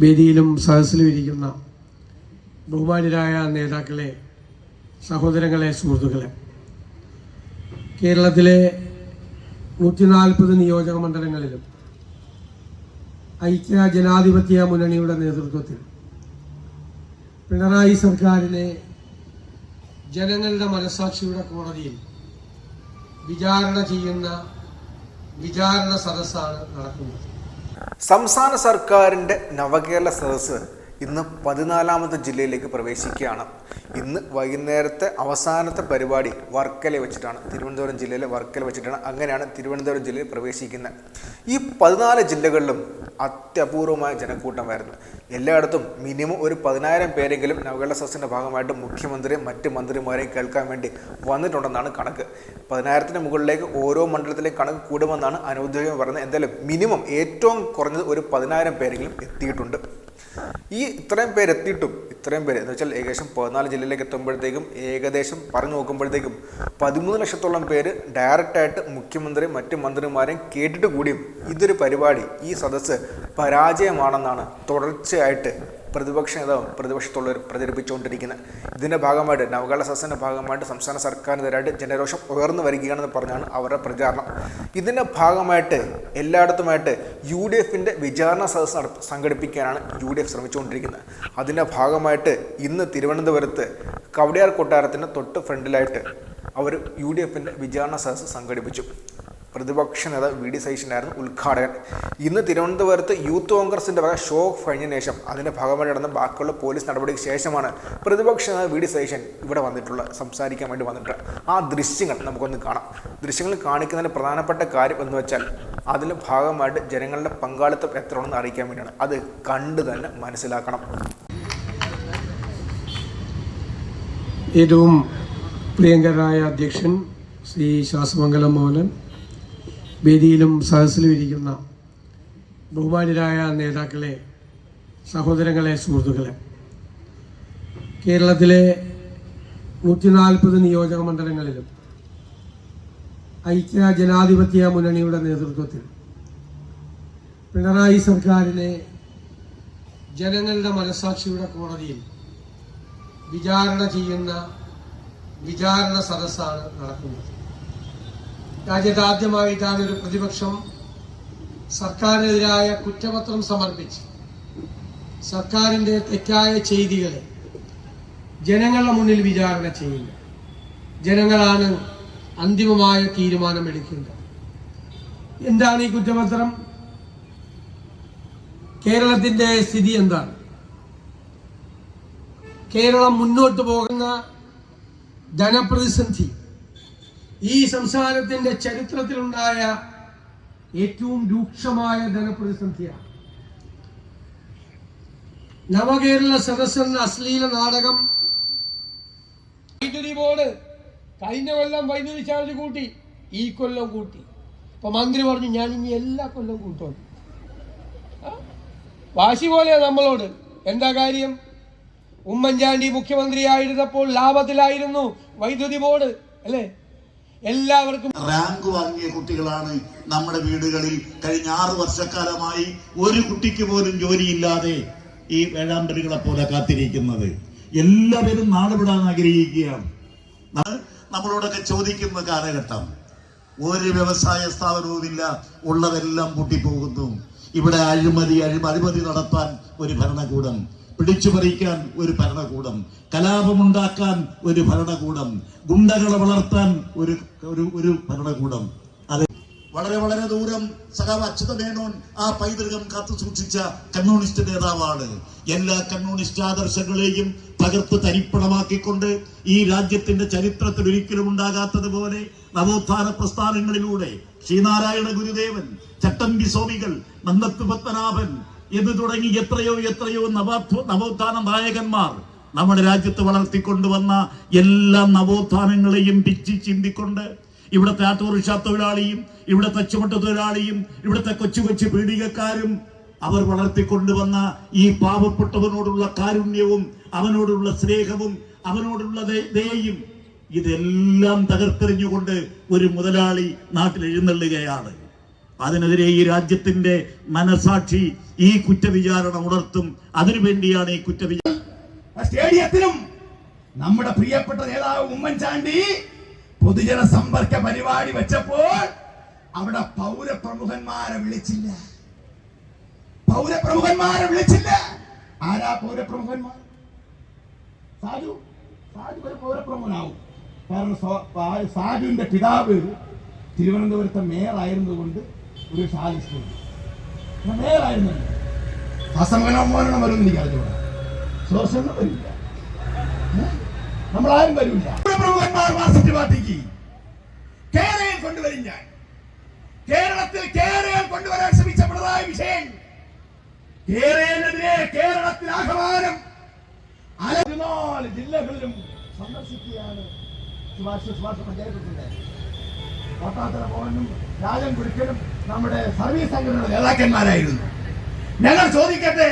വേദിയിലും സദസ്സിലും ഇരിക്കുന്ന ബഹുമാന്യരായ നേതാക്കളെ സഹോദരങ്ങളെ സുഹൃത്തുക്കളെ. കേരളത്തിലെ നൂറ്റി നാൽപ്പത് നിയോജക മണ്ഡലങ്ങളിലും ഐക്യ ജനാധിപത്യ മുന്നണിയുടെ നേതൃത്വത്തിൽ പിണറായി സർക്കാരിനെ ജനങ്ങളുടെ മനസാക്ഷിയുടെ കോടതിയിൽ വിചാരണ ചെയ്യുന്ന വിചാരണ സദസ്സാണ് നടക്കുന്നത്. സംസ്ഥാന സർക്കാരിന്റെ നവകേരള സദസ്സ് ഇന്ന് പതിനാലാമത്തെ ജില്ലയിലേക്ക് പ്രവേശിക്കുകയാണ്. ഇന്ന് വൈകുന്നേരത്തെ അവസാനത്തെ പരിപാടി വർക്കല വെച്ചിട്ടാണ് തിരുവനന്തപുരം ജില്ലയിലെ വർക്കല വെച്ചിട്ടാണ് അങ്ങനെയാണ് തിരുവനന്തപുരം ജില്ലയിൽ പ്രവേശിക്കുന്നത്. ഈ പതിനാല് ജില്ലകളിലും അത്യപൂർവമായ ജനക്കൂട്ടമായിരുന്നു. എല്ലായിടത്തും മിനിമം ഒരു പതിനായിരം പേരെങ്കിലും നവകേരള സദസ്സിന്റെ ഭാഗമായിട്ട് മുഖ്യമന്ത്രിയും മറ്റ് മന്ത്രിമാരെയും കേൾക്കാൻ വേണ്ടി വന്നിട്ടുണ്ടെന്നാണ് കണക്ക്. പതിനായിരത്തിന് മുകളിലേക്ക് ഓരോ മണ്ഡലത്തിലെയും കണക്ക് കൂടുമെന്നാണ് അനൗദ്യോഗികം പറയുന്നത്. എന്തായാലും മിനിമം ഏറ്റവും കുറഞ്ഞത് ഒരു പതിനായിരം പേരെങ്കിലും എത്തിയിട്ടുണ്ട്. ഈ ഇത്രയും പേര് എത്തിയിട്ടും ഇത്രയും പേര് എന്ന് വെച്ചാൽ ഏകദേശം പതിനാല് ജില്ലയിലേക്ക് എത്തുമ്പോഴത്തേക്കും ഏകദേശം പറഞ്ഞു നോക്കുമ്പോഴത്തേക്കും പതിമൂന്ന് ലക്ഷത്തോളം പേര് ഡയറക്റ്റായിട്ട് മുഖ്യമന്ത്രി മറ്റ് മന്ത്രിമാരെയും കേട്ടിട്ട് കൂടിയും ഇതൊരു പരിപാടി ഈ സദസ്സ് പരാജയമാണെന്നാണ് തുടർച്ചയായിട്ട് പ്രതിപക്ഷ നേതാവും പ്രതിപക്ഷത്തുള്ളവർ പ്രചരിപ്പിച്ചുകൊണ്ടിരിക്കുന്നത് ഇതിന്റെ ഭാഗമായിട്ട് നവകേരള സദസ്സിന്റെ ഭാഗമായിട്ട് സംസ്ഥാന സർക്കാരിനെതിരായിട്ട് ജനരോഷം ഉയർന്നു വരികയാണെന്ന് പറഞ്ഞാണ് അവരുടെ പ്രചാരണം. ഇതിന്റെ ഭാഗമായിട്ട് എല്ലായിടത്തുമായിട്ട് യു ഡി എഫിന്റെ വിചാരണ സദസ്സ് നട സംഘടിപ്പിക്കാനാണ് യു ഡി എഫ് ശ്രമിച്ചുകൊണ്ടിരിക്കുന്നത്. അതിന്റെ ഭാഗമായിട്ട് ഇന്ന് തിരുവനന്തപുരത്ത് കവടിയാർ കൊട്ടാരത്തിന്റെ തൊട്ട് ഫ്രണ്ടിലായിട്ട് അവർ യു ഡി എഫിന്റെ വിചാരണ സദസ്സ് സംഘടിപ്പിച്ചു. പ്രതിപക്ഷ നേതാവ് വി ഡി സതീശനായിരുന്നു ഉദ്ഘാടകൻ. ഇന്ന് തിരുവനന്തപുരത്ത് യൂത്ത് കോൺഗ്രസിന്റെ വക ഷോ കഴിഞ്ഞ ശേഷം അതിന്റെ ഭാഗമായി നടന്ന ബാക്കിയുള്ള പോലീസ് നടപടിക്ക് ശേഷമാണ് പ്രതിപക്ഷ നേതാവ് വി ഡി സതീശൻ ഇവിടെ വന്നിട്ടുള്ള സംസാരിക്കാൻ വേണ്ടി വന്നിട്ട് ആ ദൃശ്യങ്ങൾ നമുക്കൊന്ന് കാണാം. ദൃശ്യങ്ങൾ കാണിക്കുന്നതിന് പ്രധാനപ്പെട്ട കാര്യം എന്ന് വെച്ചാൽ അതിന് ഭാഗമായിട്ട് ജനങ്ങളുടെ പങ്കാളിത്തം എത്ര ഉണ്ടെന്ന് അറിയിക്കാൻ വേണ്ടിയാണ്. അത് കണ്ടു തന്നെ മനസ്സിലാക്കണം. ഏറ്റവും പ്രിയങ്കരായ അധ്യക്ഷൻ ശ്രീ ശ്വാസമംഗലം മോഹനൻ വേദിയിലും സദസ്സിലും ഇരിക്കുന്ന ബഹുമാന്യരായ നേതാക്കളെ സഹോദരങ്ങളെ സുഹൃത്തുക്കളെ. കേരളത്തിലെ നൂറ്റി നാൽപ്പത് നിയോജക മണ്ഡലങ്ങളിലും ഐക്യ ജനാധിപത്യ മുന്നണിയുടെ നേതൃത്വത്തിൽ പിണറായി സർക്കാരിനെ ജനങ്ങളുടെ മനസാക്ഷിയുടെ കോടതിയിൽ വിചാരണ ചെയ്യുന്ന വിചാരണ സദസ്സാണ് നടക്കുന്നത്. രാജ്യത്ത് ആദ്യമായിട്ടാണ് ഒരു പ്രതിപക്ഷം സർക്കാരിനെതിരായ കുറ്റപത്രം സമർപ്പിച്ച് സർക്കാരിന്റെ തെറ്റായ ചെയ്തികളെ ജനങ്ങളുടെ മുന്നിൽ വിചാരണ ചെയ്യില്ല ജനങ്ങളാണ് അന്തിമമായ തീരുമാനമെടുക്കേണ്ടത്. എന്താണ് ഈ കുറ്റപത്രം? കേരളത്തിന്റെ സ്ഥിതി എന്താണ്? കേരളം മുന്നോട്ട് പോകുന്ന ധനപ്രതിസന്ധി ഈ സംസ്ഥാനത്തിന്റെ ചരിത്രത്തിലുണ്ടായ ഏറ്റവും രൂക്ഷമായ ധനപ്രതിസന്ധിയാണ്. നവകേരള സദസ് എന്ന അശ്ലീല നാടകം വൈദ്യുതി ബോർഡ് കഴിഞ്ഞ കൊല്ലം വൈദ്യുതി ചാർജ് കൂട്ടി ഈ കൊല്ലം കൂട്ടി. ഇപ്പൊ മന്ത്രി പറഞ്ഞു ഞാൻ ഇനി എല്ലാ കൊല്ലം കൂട്ടും വാശി പോലെയാ നമ്മളോട്. എന്താ കാര്യം? ഉമ്മൻചാണ്ടി മുഖ്യമന്ത്രിയായിരുന്നപ്പോൾ ലാഭത്തിലായിരുന്നു വൈദ്യുതി ബോർഡ് അല്ലേ? എല്ലാവർക്കും റാങ്ക് വാങ്ങിയ കുട്ടികളാണ് നമ്മുടെ വീടുകളിൽ. കഴിഞ്ഞ ആറ് വർഷക്കാലമായി ഒരു കുട്ടിക്ക് പോലും ജോലിയില്ലാതെ ഈ വേഴാമ്പലുകളെ പോലെ കാത്തിരിക്കുന്നത്. എല്ലാവരും നാട് വിടാൻ ആഗ്രഹിക്കുകയാണ് നമ്മളോടൊക്കെ ചോദിക്കുന്ന കാലഘട്ടം ഒരു വ്യവസായ സ്ഥാപനവുമില്ല ഉള്ളതെല്ലാം പൂട്ടിപ്പോകുന്നു. ഇവിടെ അഴിമതി അഴിമ അഴിമതി നടത്താൻ ഒരു ഭരണകൂടം പിടിച്ചുപറിക്കാൻ ഒരു ഭരണകൂടം കലാപമുണ്ടാക്കാൻ ഒരു ഭരണകൂടം ഗുണ്ടകളെ വളർത്താൻ ഒരു ഒരു ഒരു ഭരണകൂടം. അത് വളരെ വളരെ ദൂരം സഖാവ് അച്യുത മേനോൻ ആ പൈതൃകം കാത്തു സൂക്ഷിച്ച കമ്മ്യൂണിസ്റ്റ് നേതാവാണ്. എല്ലാ കമ്മ്യൂണിസ്റ്റ് ആദർശങ്ങളെയും തകർത്ത് തരിപ്പണമാക്കിക്കൊണ്ട് ഈ രാജ്യത്തിന്റെ ചരിത്രത്തിൽ ഒരിക്കലും ഉണ്ടാകാത്തതുപോലെ നവോത്ഥാന പ്രസ്ഥാനങ്ങളിലൂടെ ശ്രീനാരായണ ഗുരുദേവൻ ചട്ടമ്പി സ്വാമികൾ നന്ദത്ത് പത്മനാഭൻ എന്ന് തുടങ്ങി എത്രയോ എത്രയോ നവോത്ഥ നവോത്ഥാന നായകന്മാർ നമ്മുടെ രാജ്യത്ത് വളർത്തിക്കൊണ്ടുവന്ന എല്ലാ നവോത്ഥാനങ്ങളെയും പിച്ചി ചിന്തിക്കൊണ്ട് ഇവിടുത്തെ ആട്ടോറിക്ഷ തൊഴിലാളിയും ഇവിടുത്തെ ചുമട്ട് തൊഴിലാളിയും ഇവിടുത്തെ കൊച്ചു കൊച്ചു പീഡികക്കാരും അവർ വളർത്തിക്കൊണ്ടുവന്ന ഈ പാവപ്പെട്ടവനോടുള്ള കാരുണ്യവും അവനോടുള്ള സ്നേഹവും അവനോടുള്ള ദയയും ഇതെല്ലാം തകർത്തെറിഞ്ഞുകൊണ്ട് ഒരു മുതലാളി നാട്ടിൽ എഴുന്നള്ളുകയാണ് അതിനെതിരെ ഈ രാജ്യത്തിന്റെ മനസാക്ഷി ഈ കുറ്റവിചാരണ ഉണർത്തും. അതിനുവേണ്ടിയാണ് ഈ കുറ്റവിചാരണ സ്റ്റേഡിയത്തിലും നമ്മുടെ പ്രിയപ്പെട്ട നേതാവ് ഉമ്മൻചാണ്ടി പൊതുജന സമ്പർക്ക പരിപാടി വെച്ചപ്പോൾ അവിടെ പൗരപ്രമുഖന്മാരെ വിളിച്ചില്ല. പൗരപ്രമുഖന്മാരെ വിളിച്ചില്ല. ആരാ പൗരപ്രമുഖന്മാർ? സാജു. സാജു ഒരു പൗരപ്രമുഖനാവും. കാരണം സാധുവിന്റെ പിതാവ് തിരുവനന്തപുരത്തെ മേയർ ആയിരുന്നതുകൊണ്ട് ഒരു ആയിരുന്നല്ലോ അസമനമോരണം വരുമെന്ന് എനിക്ക് അറിഞ്ഞൂടാ ശ്വാസം വരില്ല. നമ്മളാരും വരില്ല. പാർട്ടിക്ക് കേരളം കൊണ്ടുവരും ഞാൻ. കേരളത്തിൽ കേരളം കൊണ്ടുവരാൻ ശ്രമിച്ച പിണറായി വിജയൻ കേരളത്തിനെതിരെ കേരളത്തിൽ ആഹ്വാനം. പതിനാല് ജില്ലകളിലും സന്ദർശിക്കുകയാണ് ശുപാർശ ശുപാർശ പഞ്ചായത്തിന്റെ കോട്ടാത്തല മോഹനും രാജൻ കുരുക്കലും നമ്മുടെ സർവീസ് സംഘടനയുടെ നേതാക്കന്മാരായിരുന്നു. ഞങ്ങൾ ചോദിക്കട്ടെ?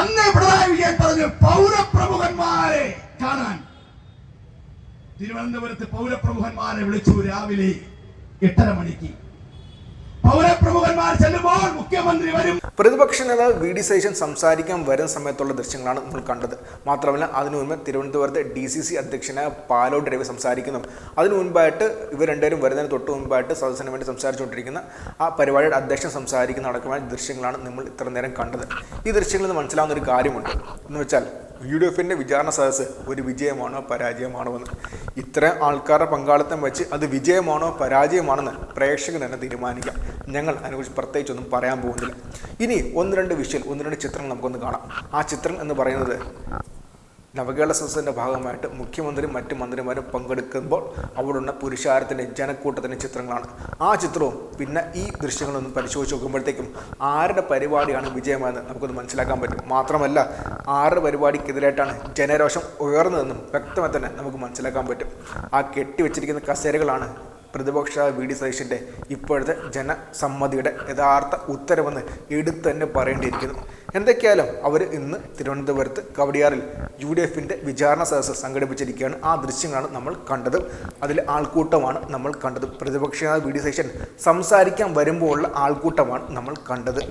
അന്ന് പിണറായി വിജയൻ പറഞ്ഞു പൗരപ്രമുഖന്മാരെ കാണാൻ. തിരുവനന്തപുരത്ത് പൗരപ്രമുഖന്മാരെ വിളിച്ചു രാവിലെ എട്ടര മണിക്ക്. പൗരപ്രമുഖന്മാർ ചെല്ലുമ്പോൾ മുഖ്യമന്ത്രി വരും. പ്രതിപക്ഷ നേതാവ് വി ഡി സതീശൻ സംസാരിക്കാൻ വരുന്ന സമയത്തുള്ള ദൃശ്യങ്ങളാണ് നമ്മൾ കണ്ടത്. മാത്രമല്ല അതിനു മുൻപ് തിരുവനന്തപുരത്ത് ഡി സി സി അധ്യക്ഷനായ പാലോട് രവി സംസാരിക്കുന്നു. അതിനു മുൻപായിട്ട് ഇവർ രണ്ടുപേരും വരുന്നതിന് തൊട്ട് മുൻപായിട്ട് സദസ്സിന് വേണ്ടി സംസാരിച്ചുകൊണ്ടിരിക്കുന്ന ആ പരിപാടിയുടെ അധ്യക്ഷൻ സംസാരിക്കുന്ന അടക്കമായ ദൃശ്യങ്ങളാണ് നമ്മൾ ഇത്ര നേരം കണ്ടത്. ഈ ദൃശ്യങ്ങളിൽ നിന്ന് മനസ്സിലാവുന്ന ഒരു കാര്യമുണ്ട്. എന്ന് വെച്ചാൽ യു ഡി എഫിന്റെ വിചാരണ സദസ്സ് ഒരു വിജയമാണോ പരാജയമാണോ എന്ന്. ഇത്രയും ആൾക്കാരുടെ പങ്കാളിത്തം വെച്ച് അത് വിജയമാണോ പരാജയമാണെന്ന് പ്രേക്ഷകൻ തന്നെ തീരുമാനിക്കാം. ഞങ്ങൾ അതിനെക്കുറിച്ച് പ്രത്യേകിച്ചൊന്നും പറയാൻ പോകുന്നില്ല. ഇനി ഒന്ന് രണ്ട് വിഷ്വൽ ഒന്ന് രണ്ട് ചിത്രങ്ങൾ നമുക്കൊന്ന് കാണാം. ആ ചിത്രം എന്ന് പറയുന്നത് നവകേരള സദസ്സിന്റെ ഭാഗമായിട്ട് മുഖ്യമന്ത്രിയും മറ്റ് മന്ത്രിമാരും പങ്കെടുക്കുമ്പോൾ അവിടുള്ള പുരുഷാരത്തിന്റെ ജനക്കൂട്ടത്തിന്റെ ചിത്രങ്ങളാണ്. ആ ചിത്രവും പിന്നെ ഈ ദൃശ്യങ്ങളൊന്നും പരിശോധിച്ച് നോക്കുമ്പോഴത്തേക്കും ആരുടെ പരിപാടിയാണ് വിജയമായെന്ന് നമുക്കൊന്ന് മനസ്സിലാക്കാൻ പറ്റും. മാത്രമല്ല ആരുടെ പരിപാടിക്കെതിരായിട്ടാണ് ജനരോഷം ഉയർന്നതെന്നും വ്യക്തമായി തന്നെ നമുക്ക് മനസ്സിലാക്കാൻ പറ്റും. ആ കെട്ടിവെച്ചിരിക്കുന്ന കസേരകളാണ് പ്രതിപക്ഷ വി ഡി സതീശന്റെ ഇപ്പോഴത്തെ ജനസമ്മതിയുടെ യഥാർത്ഥ ഉത്തരവെന്ന് എടുത്തു തന്നെ പറയേണ്ടിയിരിക്കുന്നു. എന്തൊക്കെയായാലും അവർ ഇന്ന് തിരുവനന്തപുരത്ത് കവടിയാറിൽ യു ഡി എഫിന്റെ വിചാരണ സദസ്സ് സംഘടിപ്പിച്ചിരിക്കുകയാണ്. ആ ദൃശ്യങ്ങളാണ് നമ്മൾ കണ്ടത്. അതിൽ ആൾക്കൂട്ടമാണ് നമ്മൾ കണ്ടത്. പ്രതിപക്ഷ വി ഡി സതീശൻ സംസാരിക്കാൻ വരുമ്പോൾ ഉള്ള ആൾക്കൂട്ടമാണ് നമ്മൾ കണ്ടത്.